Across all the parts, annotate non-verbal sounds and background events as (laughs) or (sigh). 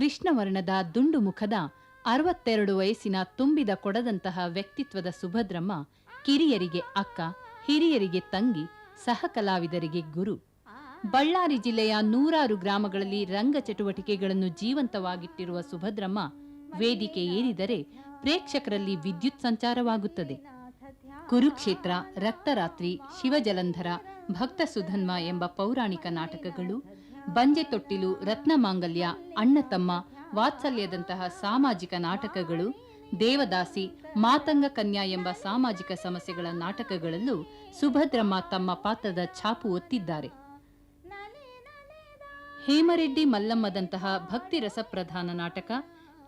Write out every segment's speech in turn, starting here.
ಕೃಷ್ಣವರ್ಣದ ದುಂಡು ಮುಖದ ಅರವತ್ತೆರಡು ವಯಸ್ಸಿನ ತುಂಬಿದ ಕೊಡದಂತಹ ವ್ಯಕ್ತಿತ್ವದ ಸುಭದ್ರಮ್ಮ ಕಿರಿಯರಿಗೆ ಅಕ್ಕ, ಹಿರಿಯರಿಗೆ ತಂಗಿ, ಸಹಕಲಾವಿದರಿಗೆ ಗುರು. ಬಳ್ಳಾರಿ ಜಿಲ್ಲೆಯ ನೂರಾರು ಗ್ರಾಮಗಳಲ್ಲಿ ರಂಗ ಚಟುವಟಿಕೆಗಳನ್ನು ಜೀವಂತವಾಗಿಟ್ಟಿರುವ ಸುಭದ್ರಮ್ಮ ವೇದಿಕೆ ಏರಿದರೆ ಪ್ರೇಕ್ಷಕರಲ್ಲಿ ವಿದ್ಯುತ್ ಸಂಚಾರವಾಗುತ್ತದೆ. ಕುರುಕ್ಷೇತ್ರ, ರಕ್ತರಾತ್ರಿ, ಶಿವಜಲಂಧರ ಭಕ್ತ ಸುಧನ್ಮ ಎಂಬ ಪೌರಾಣಿಕ ನಾಟಕಗಳು ಬಂಜೆ ತೊಟ್ಟಿಲು ರತ್ನಮಾಂಗಲ್ಯ ಅಣ್ಣ ತಮ್ಮ, ವಾತ್ಸಲ್ಯದಂತಹ ಸಾಮಾಜಿಕ ನಾಟಕಗಳು, ದೇವದಾಸಿ, ಮಾತಂಗ ಕನ್ಯಾ ಎಂಬ ಸಾಮಾಜಿಕ ಸಮಸ್ಯೆಗಳ ನಾಟಕಗಳಲ್ಲೂ ಸುಭದ್ರಮ್ಮ ತಮ್ಮ ಪಾತ್ರದ ಛಾಪು ಒತ್ತಿದ್ದಾರೆ. ಹೇಮರೆಡ್ಡಿ ಮಲ್ಲಮ್ಮದಂತಹ ಭಕ್ತಿ ರಸಪ್ರಧಾನ ನಾಟಕ,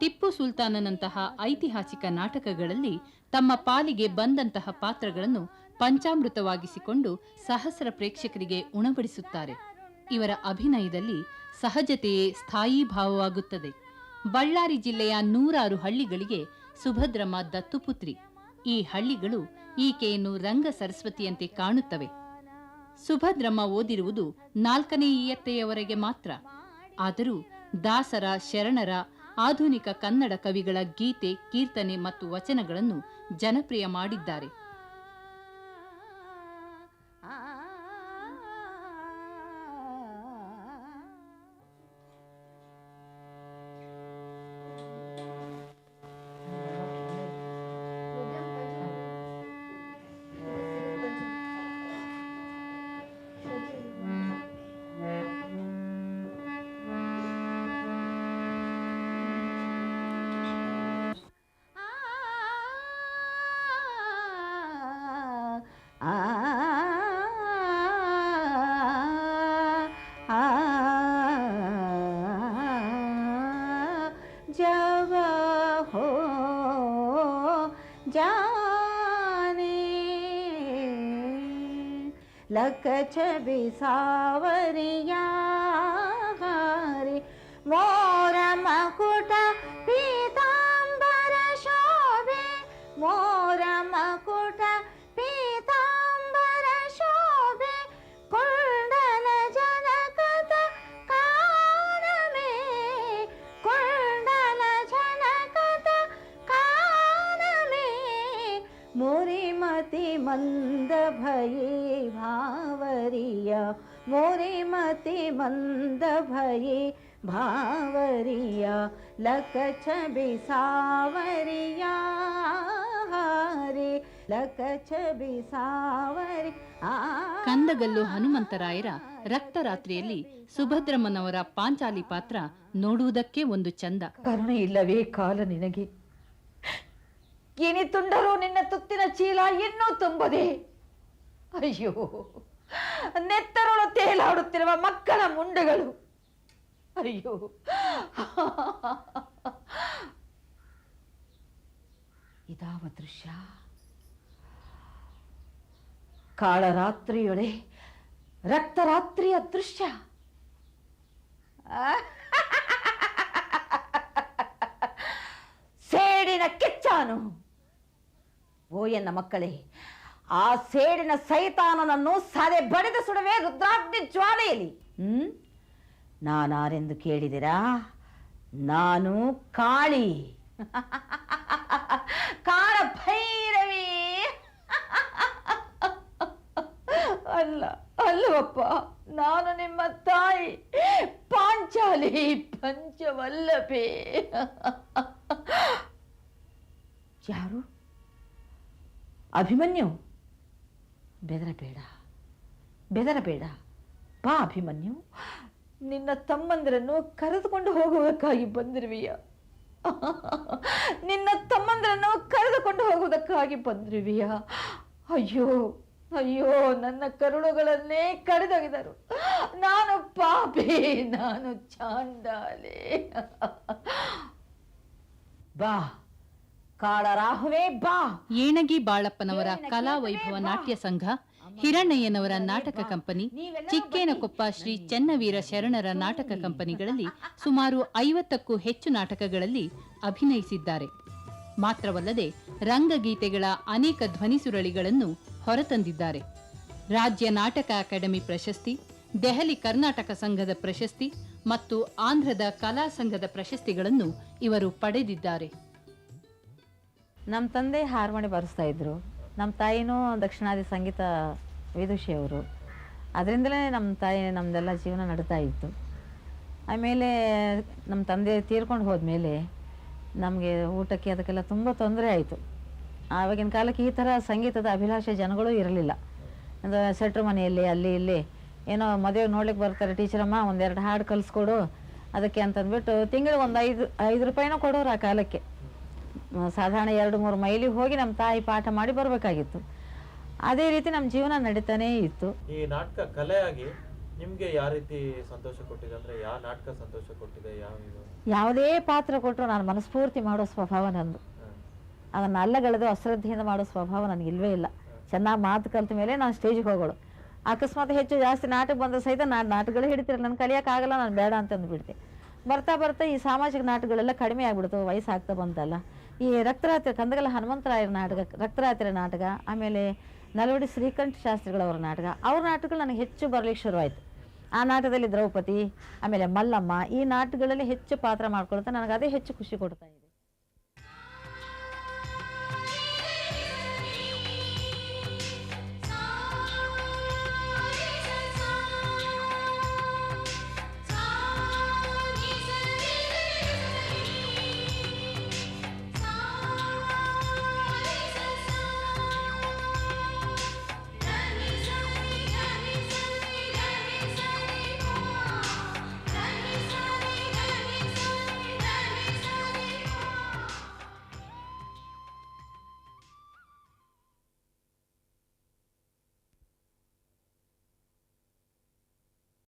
ಟಿಪ್ಪು ಸುಲ್ತಾನನಂತಹ ಐತಿಹಾಸಿಕ ನಾಟಕಗಳಲ್ಲಿ ತಮ್ಮ ಪಾಲಿಗೆ ಬಂದಂತಹ ಪಾತ್ರಗಳನ್ನು ಪಂಚಾಮೃತವಾಗಿಸಿಕೊಂಡು ಸಹಸ್ರ ಪ್ರೇಕ್ಷಕರಿಗೆ ಉಣಬಡಿಸುತ್ತಾರೆ. ಇವರ ಅಭಿನಯದಲ್ಲಿ ಸಹಜತೆಯೇ ಸ್ಥಾಯಿ ಭಾವವಾಗುತ್ತದೆ. ಬಳ್ಳಾರಿ ಜಿಲ್ಲೆಯ ನೂರಾರು ಹಳ್ಳಿಗಳಿಗೆ ಸುಭದ್ರಮ್ಮ ದತ್ತುಪುತ್ರಿ. ಈ ಹಳ್ಳಿಗಳು ಈಕೆಯನ್ನು ರಂಗ ಸರಸ್ವತಿಯಂತೆ ಕಾಣುತ್ತವೆ. ಸುಭದ್ರಮ್ಮ ಓದಿರುವುದು ನಾಲ್ಕನೇ ಇಯತ್ತೆಯವರೆಗೆ ಮಾತ್ರ. ಆದರೂ ದಾಸರ ಶರಣರ ಆಧುನಿಕ ಕನ್ನಡ ಕವಿಗಳ ಗೀತೆ, ಕೀರ್ತನೆ ಮತ್ತು ವಚನಗಳನ್ನು ಜನಪ್ರಿಯ ಮಾಡಿದ್ದಾರೆ. जाने लक छवि सावरिया रे मति मंद भये भावरिया मोरी मति मंद भये भावरिया लक छबि सावरिया रे लक छबि सावरि आ ಕಂದಗಲ್ಲು ಹನುಮಂತರಾಯರ ರಕ್ತರಾತ್ರಿಯಲ್ಲಿ ಸುಭದ್ರಮ್ಮನವರ ಪಾಂಚಾಲಿ ಪಾತ್ರ ನೋಡುವುದಕ್ಕೆ ಒಂದು ಚಂದ ಕರುಣೆ ಇಲ್ಲವೇ ಕಾಲ ನಿನಗೆ ಏನೇ ತುಂಡರೂ ನಿನ್ನ ತುತ್ತಿನ ಚೀಲ ಇನ್ನೂ ತುಂಬದೆ. ಅಯ್ಯೋ, ನೆತ್ತರೊಳು ತೇಲಾಡುತ್ತಿರುವ ಮಕ್ಕಳ ಮುಂಡಗಳು. ಅಯ್ಯೋ. ಇದಾವ ದೃಶ್ಯ. ಕಾಳರಾತ್ರಿಯೊಳೆ ರಕ್ತರಾತ್ರಿಯ ದೃಶ್ಯ. ಸೇಡಿನ ಕಿಚ್ಚಾನು. ಓ ಎನ್ನ ಮಕ್ಕಳೇ, ಆ ಸೇಡಿನ ಸೈತಾನನನ್ನು ಸದೆ ಬಡಿದು ಸುಡವೇ ರುದ್ರಾಗ್ನಿ ಜ್ವಾಲೆಯಲ್ಲಿ. ಹ್ಮ್? ನಾನಾರೆಂದು ಕೇಳಿದಿರಾ? ನಾನು ಕಾಳಿ. (laughs) ಕಾಳ ಭೈರವಿ (laughs) ಅಲ್ಲ, ಅಲ್ಲವಪ್ಪ, ನಾನು ನಿಮ್ಮ ತಾಯಿ. ಪಾಂಚಾಲಿ ಪಂಚವಲ್ಲಭೆ. (laughs) ಯಾರು? ಅಭಿಮನ್ಯು. ಬೆದರಬೇಡ ಬೆದರಬೇಡ. ಬಾ ಅಭಿಮನ್ಯು. ನಿನ್ನ ತಮ್ಮಂದಿರನ್ನು ಕರೆದುಕೊಂಡು ಹೋಗುವುದಕ್ಕಾಗಿ ಬಂದಿರುವೆಯ. ನಿನ್ನ ತಮ್ಮಂದಿರನ್ನು ಕರೆದುಕೊಂಡು ಹೋಗುವುದಕ್ಕಾಗಿ ಬಂದಿರುವೆಯ. ಅಯ್ಯೋ ಅಯ್ಯೋ, ನನ್ನ ಕರುಳುಗಳನ್ನೇ ಕರೆದೊಗಿದರು ನಾನು ಪಾಪಿ, ನಾನು ಚಾಂಡಾಲೆ. ಬಾ. ಕಾಳರಾಹುವೇ ಬಾ. ಏಣಗಿ ಬಾಳಪ್ಪನವರ ಕಲಾ ವೈಭವ ನಾಟ್ಯ ಸಂಘ ಹಿರಣ್ಣಯ್ಯನವರ ನಾಟಕ ಕಂಪನಿ ಚಿಕ್ಕೇನಕೊಪ್ಪ ಶ್ರೀ ಚನ್ನವೀರ ಶರಣರ ನಾಟಕ ಕಂಪನಿಗಳಲ್ಲಿ ಸುಮಾರು ಐವತ್ತಕ್ಕೂ ಹೆಚ್ಚು ನಾಟಕಗಳಲ್ಲಿ ಅಭಿನಯಿಸಿದ್ದಾರೆ. ಮಾತ್ರವಲ್ಲದೆ ರಂಗಗೀತೆಗಳ ಅನೇಕ ಧ್ವನಿಸುರಳಿಗಳನ್ನು ಹೊರತಂದಿದ್ದಾರೆ. ರಾಜ್ಯ ನಾಟಕ ಅಕಾಡೆಮಿ ಪ್ರಶಸ್ತಿ ದೆಹಲಿ ಕರ್ನಾಟಕ ಸಂಘದ ಪ್ರಶಸ್ತಿ ಮತ್ತು ಆಂಧ್ರದ ಕಲಾ ಸಂಘದ ಪ್ರಶಸ್ತಿಗಳನ್ನು ಇವರು ಪಡೆದಿದ್ದಾರೆ. ನಮ್ಮ ತಂದೆ ಹಾರ್ಮೋನಿ ಬಾರಿಸ್ತಾ ಇದ್ರು. ನಮ್ಮ ತಾಯಿನೂ ದಕ್ಷಿಣಾದಿ ಸಂಗೀತ ವಿದುಷಿಯವರು ಅದರಿಂದಲೇ ನಮ್ಮ ತಾಯಿ ನಮ್ಮದೆಲ್ಲ ಜೀವನ ನಡೀತಾ ಇತ್ತು. ಆಮೇಲೆ ನಮ್ಮ ತಂದೆ ತೀರ್ಕೊಂಡು ಹೋದ್ಮೇಲೆ ನಮಗೆ ಊಟಕ್ಕೆ ಅದಕ್ಕೆಲ್ಲ ತುಂಬ ತೊಂದರೆ ಆಯಿತು. ಆವಾಗಿನ ಕಾಲಕ್ಕೆ ಈ ಥರ ಸಂಗೀತದ ಅಭಿಲಾಷೆ ಜನಗಳು ಇರಲಿಲ್ಲ. ಅಂದರೆ ಸೆಟ್ರು ಮನೆಯಲ್ಲಿ, ಅಲ್ಲಿ, ಇಲ್ಲಿ ಏನೋ ಮದುವೆ ನೋಡ್ಲಿಕ್ಕೆ ಬರ್ತಾರೆ, ಟೀಚರಮ್ಮ ಒಂದೆರಡು ಹಾಡು ಕಲಿಸ್ಕೊಡು, ಅದಕ್ಕೆ ಅಂತಂದ್ಬಿಟ್ಟು ತಿಂಗಳಿಗೆ ಒಂದು ಐದು ಐದು ರೂಪಾಯಿನೂ ಕೊಡೋರು ಆ ಕಾಲಕ್ಕೆ. ಸಾಧಾರಣ ಎರಡು ಮೂರು ಮೈಲಿ ಹೋಗಿ ನಮ್ಮ ತಾಯಿ ಪಾಠ ಮಾಡಿ ಬರಬೇಕಾಗಿತ್ತು. ಅದೇ ರೀತಿ ನಮ್ಮ ಜೀವನ ನಡೀತಾನೇ ಇತ್ತು. ಈ ನಾಟಕ ಕಲೆಯಾಗಿ ನಿಮಗೆ ಯಾವ ರೀತಿ ಸಂತೋಷ ಕೊಟ್ಟಿದೆ? ಅಂದ್ರೆ ಯಾವ ನಾಟಕ ಸಂತೋಷ ಕೊಟ್ಟಿದೆ? ಯಾವ ಯಾವುದೇ ಪಾತ್ರ ಕೊಟ್ಟರು ನಾನು ಮನಸ್ಫೂರ್ತಿ ಮಾಡೋ ಸ್ವಭಾವ ನಂದು. ಅದನ್ನ ಅಲ್ಲಗಳೆದು ಅಶ್ರದ್ಧೆಯಿಂದ ಮಾಡೋ ಸ್ವಭಾವ ನನಗೆ ಇಲ್ವೇ ಇಲ್ಲ. ಚೆನ್ನಾಗಿ ಮಾತು ಕಲ್ತ ಮೇಲೆ ನಾನು ಸ್ಟೇಜ್ಗೆ ಹೋಗೋಳು. ಅಕಸ್ಮಾತ್ ಹೆಚ್ಚು ಜಾಸ್ತಿ ನಾಟಕ ಬಂದ ಸಹಿತ ನಾನು ನಾಟಕಗಳು ಹಿಡಿತಿರಲ್ಲ ನಾನು ಕಲಿಯೋಕ್ಕಾಗಲ್ಲ ನಾನು ಬೇಡ ಅಂತ ಅಂದ್ಬಿಡ್ತೆ ಬರ್ತಾ ಬರ್ತಾ ಈ ಸಾಮಾಜಿಕ ನಾಟಕಗಳೆಲ್ಲ ಕಡಿಮೆ ಆಗ್ಬಿಡ್ತು ವಯಸ್ಸಾಗ್ತಾ ಬಂತಲ್ಲ. ಈ ರಕ್ತರಾತ್ರಿ, ಕಂದಗಲ ಹನುಮಂತರಾಯರ ನಾಟಕ ರಕ್ತರಾತ್ರಿ ನಾಟಕ, ಆಮೇಲೆ ನಲವಡಿ ಶ್ರೀಕಂಠ ಶಾಸ್ತ್ರಿಗಳವರ ನಾಟಕ, ಅವ್ರ ನಾಟಕಗಳು ನನಗೆ ಹೆಚ್ಚು ಬರಲಿಕ್ಕೆ ಶುರುವಾಯಿತು. ಆ ನಾಟಕದಲ್ಲಿ ದ್ರೌಪದಿ, ಆಮೇಲೆ ಮಲ್ಲಮ್ಮ, ಈ ನಾಟಕಗಳಲ್ಲಿ ಹೆಚ್ಚು ಪಾತ್ರ ಮಾಡ್ಕೊಳ್ತಾ ನನಗೆ ಅದೇ ಹೆಚ್ಚು ಖುಷಿ ಕೊಡ್ತಾ ಇದೆ.